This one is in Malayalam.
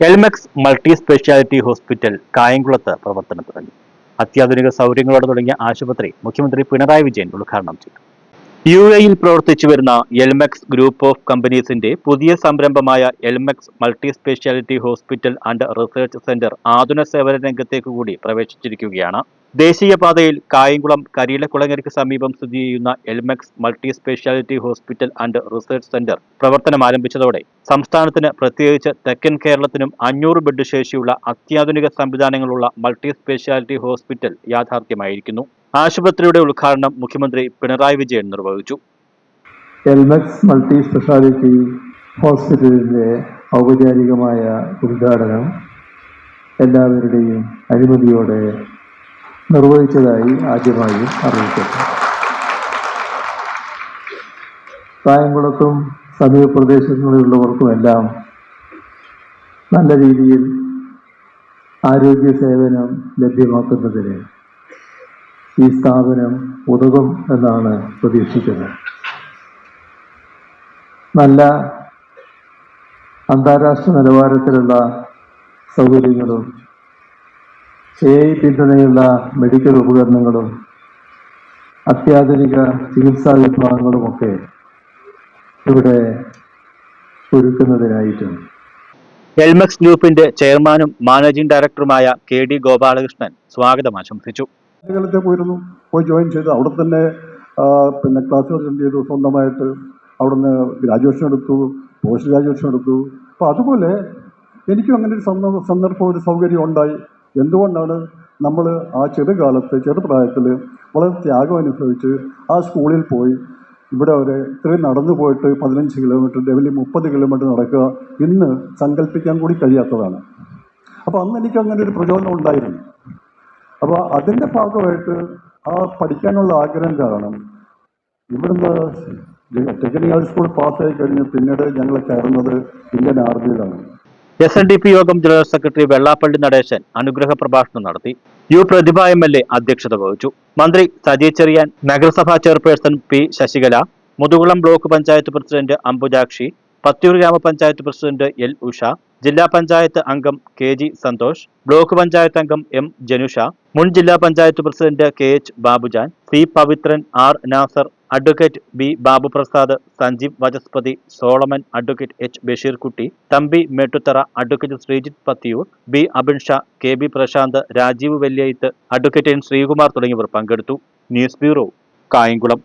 എൽമെക്സ് മൾട്ടി സ്പെഷ്യാലിറ്റി ഹോസ്പിറ്റൽ കായംകുളത്ത് പ്രവർത്തനം തുടങ്ങി അത്യാധുനിക സൗകര്യങ്ങളോടെ തുടങ്ങിയ ആശുപത്രി മുഖ്യമന്ത്രി പിണറായി വിജയൻ ഉദ്ഘാടനം ചെയ്തു. യു എയിൽ പ്രവർത്തിച്ചു വരുന്ന എൽമെക്സ് ഗ്രൂപ്പ് ഓഫ് കമ്പനീസിന്റെ പുതിയ സംരംഭമായ Elmex multi speciality hospital and research centre ആധുനിക സേവന രംഗത്തേക്ക് കൂടി പ്രവേശിച്ചിരിക്കുകയാണ്. ദേശീയപാതയിൽ കായംകുളം കരിയിലക്കുളങ്ങരയ്ക്ക് സമീപം സ്ഥിതി ചെയ്യുന്ന Elmex multi speciality hospital and research centre പ്രവർത്തനം ആരംഭിച്ചതോടെ സംസ്ഥാനത്തിന് പ്രത്യേകിച്ച് തെക്കൻ കേരളത്തിനും അഞ്ഞൂറ് ബെഡ് ശേഷിയുള്ള അത്യാധുനിക സംവിധാനങ്ങളുള്ള മൾട്ടി സ്പെഷ്യാലിറ്റി ഹോസ്പിറ്റൽ യാഥാർത്ഥ്യമായിരിക്കുന്നു. ആശുപത്രിയുടെ ഉദ്ഘാടനം മുഖ്യമന്ത്രി പിണറായി വിജയൻ നിർവഹിച്ചു. എൽമെക്സ് മൾട്ടി സ്പെഷ്യാലിറ്റി ഹോസ്പിറ്റലിന്റെ ഔപചാരികമായ ഉദ്ഘാടനം എല്ലാവരുടെയും അനുമതിയോടെ നിർവഹിച്ചതായി ആദ്യമായി അറിയിക്കട്ടെ കായംകുളത്തും സമീപ പ്രദേശങ്ങളിലുള്ളവർക്കുമെല്ലാം നല്ല രീതിയിൽ ആരോഗ്യ സേവനം ലഭ്യമാക്കുന്നതിന് ഈ സ്ഥാപനം ഉതകും എന്നാണ് പ്രതീക്ഷിക്കുന്നത്. നല്ല അന്താരാഷ്ട്ര നിലവാരത്തിലുള്ള സൗകര്യങ്ങളും എ പിന്തുണയുള്ള മെഡിക്കൽ ഉപകരണങ്ങളും അത്യാധുനിക ചികിത്സാ വിഭാഗങ്ങളുമൊക്കെ ഇവിടെ ഒരുക്കുന്നതിനായിട്ടുണ്ട്. എൽമെക്സ് ഗ്രൂപ്പിന്റെ ചെയർമാനും മാനേജിംഗ് ഡയറക്ടറുമായ കെ ഡി ഗോപാലകൃഷ്ണൻ സ്വാഗതം ആശംസിച്ചു. കാലത്തെ പോയിരുന്നു. പോയി ജോയിൻ ചെയ്ത് അവിടെ തന്നെ പിന്നെ ക്ലാസ്സുകൾ അറ്റൻഡ് ചെയ്തു. സ്വന്തമായിട്ട് അവിടുന്ന് ഗ്രാജുവേഷൻ എടുത്തു പോസ്റ്റ് ഗ്രാജുവേഷൻ എടുത്തു. അപ്പോൾ അതുപോലെ എനിക്കും അങ്ങനെ ഒരു സന്ദർഭം ഒരു സൗകര്യം ഉണ്ടായി. എന്തുകൊണ്ടാണ് നമ്മൾ ആ ചെറുകാലത്ത് ചെറുപ്രായത്തിൽ വളരെ ത്യാഗം അനുഭവിച്ച് ആ സ്കൂളിൽ പോയി ഇവിടെ വരെ ഇത്രയും നടന്നു പോയിട്ട് പതിനഞ്ച് കിലോമീറ്റർ ഡെയിലി മുപ്പത് കിലോമീറ്റർ നടക്കുക ഇന്ന് സങ്കല്പിക്കാൻ കൂടി കഴിയാത്തതാണ്. അപ്പോൾ അന്ന് എനിക്ക് അങ്ങനെ ഒരു പ്രചോദനം ഉണ്ടായിരുന്നു. അപ്പോൾ അതിന്റെ ഭാഗമായിട്ട് ആ പഠിക്കാനുള്ള ആഗ്രഹം കാരണം ഇവിടുന്ന് ടെക്നിക്കൽ സ്കൂൾ പാസ്സായി കഴിഞ്ഞ് പിന്നീട് ഞങ്ങൾ കയറുന്നത് ഇന്ത്യൻ ആർമിയിലാണ്. എസ് എൻ ഡി പി യോഗം ജനറൽ സെക്രട്ടറി വെള്ളാപ്പള്ളി നടേശൻ അനുഗ്രഹ പ്രഭാഷണം നടത്തി. U Prathibha M L A അധ്യക്ഷത വഹിച്ചു. മന്ത്രി സജി ചെറിയാൻ നഗരസഭാ chairperson P Sasikala Muthukulam block panchayat president Ambujakshi Pathiyoor ഗ്രാമപഞ്ചായത്ത് പ്രസിഡന്റ് എൽ ഉഷ ജില്ലാ പഞ്ചായത്ത് അംഗം K G Santhosh block panchayat അംഗം എം ജനുഷ മുൻ ജില്ലാ panchayat president K H Babujan C Pavithran R Nasar advocate B Babuprasad Sanjeev Vachaspathi Solomon advocate H Basheerkutty Thampi Mettuthara advocate Sreejith Pathiyoor B Abinsha K B Prasanth Rajeev Velliyath advocate N Sreekumar തുടങ്ങിയവർ പങ്കെടുത്തു. News bureau Kayamkulam.